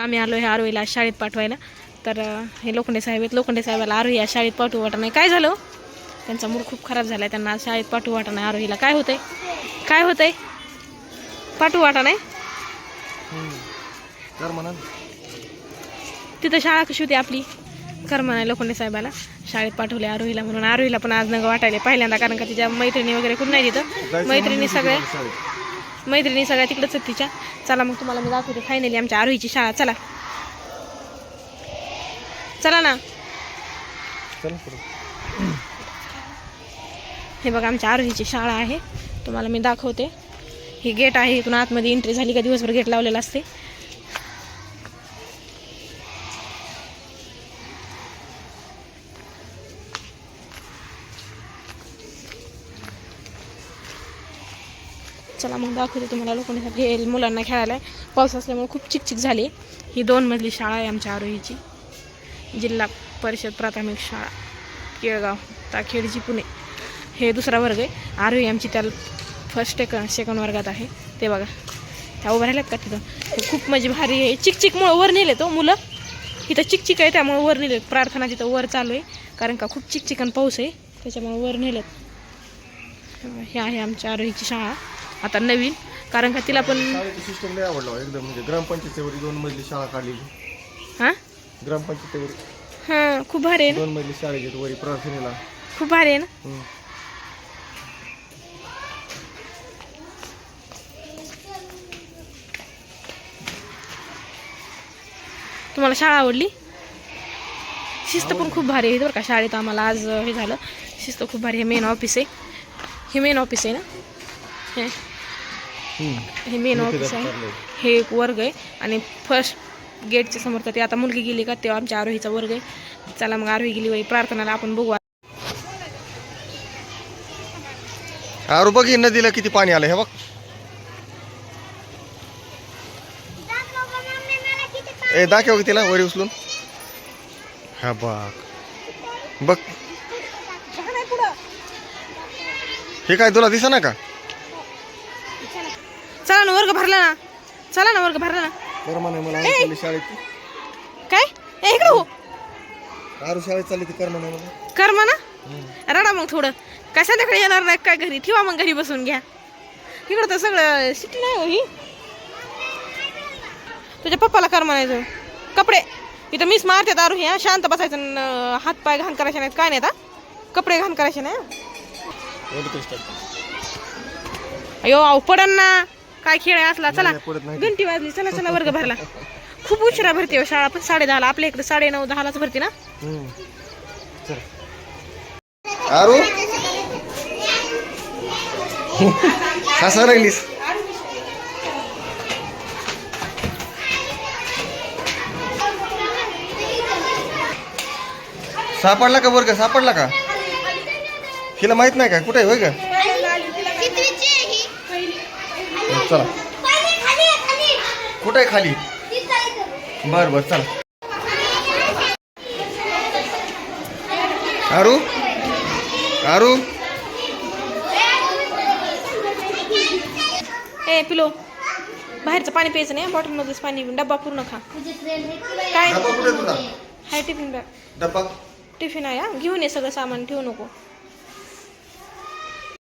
आम्ही आलो हे आरोहीला शाळेत पाठवायला. तर हे लोखंडे साहेब आहेत. लोखंडे साहेबाला आरोही या शाळेत पाठवू वाटत नाही. काय झालं? त्यांचा मूड खूप खराब झाला आहे त्यांना शाळेत पाठवू वाटत नाही आरोहीला. काय होतंय? काय होतंय? पाठवू वाटा नाही? तिथं शाळा कशी होती आपली? कर म्हणाय लोखंडे साहेबाला. शाळेत पाठवले आरोहीला म्हणून. आरोहीला पण आज नग वाटायले. पहिल्यांदा कारण का तिच्या मैत्रिणी वगैरे कुठं नाही तिथं. मैत्रिणी सगळ्या मैत्रिणी सगळ्या तिकडेच आहेत तिच्या. चला मग तुम्हाला मी दाखवते फायनली आमच्या आरोहीची शाळा. चला. चला ना. हे बघा आमच्या आरोहीची शाळा आहे. तुम्हाला मी दाखवते. ही गेट आहे इथून आतमध्ये एंट्री झाली का दिवसभर गेट लावलेला असते. चला मग दाखवते तुम्हाला लोकांनी हे मुलांना खेळायला आहे. पाऊस असल्यामुळे खूप चिकचिक झाली. ही दोन मजली शाळा आहे आमच्या आरोहीची. जिल्हा परिषद प्राथमिक शाळा केळगाव ताखेडची पुणे. हे दुसरा वर्ग आहे. आरोही आमची त्या फर्स्ट एक सेकंड वर्गात आहे. ते बघा. त्या उभं राहिल्यात का तिथं? खूप म्हणजे भारी आहे. चिकचिकमुळं वर नेले तो हो मुलं. इथं चिकचिक आहे त्यामुळे वर नेलेत. प्रार्थना तिथं वर चालू आहे. कारण का खूप चिकचिकन पाऊस आहे. त्याच्यामुळे वर नेलेत. हे आहे आमच्या आरोहीची शाळा. आता नवीन कारण का तिला पण शाळेचं सिस्टम लय आवडलं हो, एकदम म्हणजे ग्रामपंचायतीवर दोन मजली शाळा काढली हां? ग्रामपंचायतीवर हां खूप भारी आहे ना? दोन मजली शाळेचे वरी प्रार्थनेला. खूप भारी आहे ना? हम्म. तुम्हाला शाळा आवडली? शिस्त पण खूप भारी आहे बरं का शाळेत आम्हाला आज अं, हे झालं. शिस्त खूप भारी आहे मेन ऑफिस आहे. हे मेन ऑफिस आहे ना? हे. हे मेन ऑफिस आहे. हे एक वर्ग आहे. आणि फर्स्ट गेटच्या समोर तर ते आता मुलगी गेली का तेव्हा आमच्या आरोहीचा वर्ग आहे. चला मग आरोही गेली वय प्रार्थनाला आपण बघू. अरे बघ ही नदीला किती पाणी आलं हे बघ. ए दाखव की तिला वरी उचलून. हा बघ. बघ. हे काय तुला दिसा ना का? चला ना वर्ग भरला ना. चला ना वर्ग भरला ना. बरं म्हणे मला शाळेत काय? ए इकडं हो. आरू शाळेत चालली ती कर म्हणे मला. कर म्हणा. रडा मग थोडं. काय संध्याकाळी येणार नाही काय घरी? ठेवा मग घरी बसून घ्या. इकडं तर सगळं सिटी नाही हो ही. तुझ्या पप्पाला कर म्हणायचं. कपडे. इथं मिस मारते दारू ह्या शांत बसायचं न हात पाय घाण करायचे नाहीत. काय नाही आता. कपडे घाण करायचे नाही हं. एवढं. अयो अहो पडन ना. काय खेळ आहे असला चला. घंटी वाजली चला चला वर्ग भरला. खूप उशिरा भरते हो शाळा पण साडे दहाला आपल्या इकडे साडे नऊ दहालाच भरते ना? हसा लागलीस. सापडला का वर्ग? सापडला का? हिला माहीत नाही का? कुठे होय का चला. कुठे आहे खाली? बर बर चला. आरू आरू ए पिलो. बाहेरचं पाणी प्यायचं नाही बॉटलमध्येच पाणी पिऊन डब्बा पूर्ण खा. काय? डबा कुठे तुझा? Hi tiffin bag. डबा टिफिन आहे हा? घेऊन ये सगळं सामान ठेवू नको.